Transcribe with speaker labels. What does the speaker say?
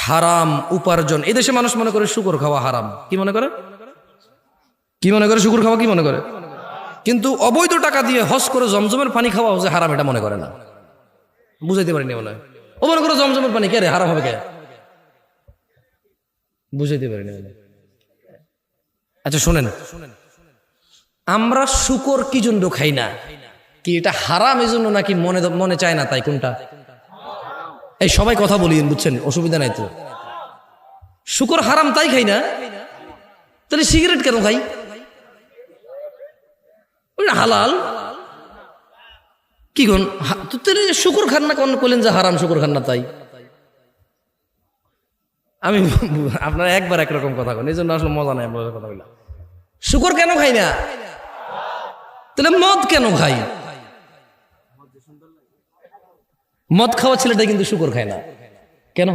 Speaker 1: হারাম উপার্জন। এই দেশে মানুষ মনে করে শুকর খাওয়া হারাম। কি মনে করে? কি মনে করে শুকুর খাওয়া? কি মনে করে? কিন্তু অবৈধ টাকা দিয়ে হজ করে জমজমের পানি খাওয়া যে হারাম, এটা মনে করে না। বুঝাইতে পারিনি মনে হয়। ও মনে করে জমজমের পানি কে রে? হারাম হবে কে? বুঝাইতে পারিনি আচ্ছা শোনেন। আমরা শুকর কি জন্য খাই না? কি এটা হারাম এই জন্য নাকি মনে মনে চায় না তাই কোনটা? এই, সবাই কথা বলি বুঝছেন? অসুবিধা নাই তো। শুকর হারাম তাই খাই না? তাহলে সিগারেট কেন খাই? হালাল। কি কোন শুকুর খান না করলেন যে হারাম শুকুর খান না তাই। আমি আপনার একবার একরকম কথা কন, এই জন্য আসলে মজা নাই কথা বললাম শুকর কেন খাই না? তাহলে মদ কেন খাই? মদ খাওয়া ছেলেটা কিন্তু শুকর খায় না কেন।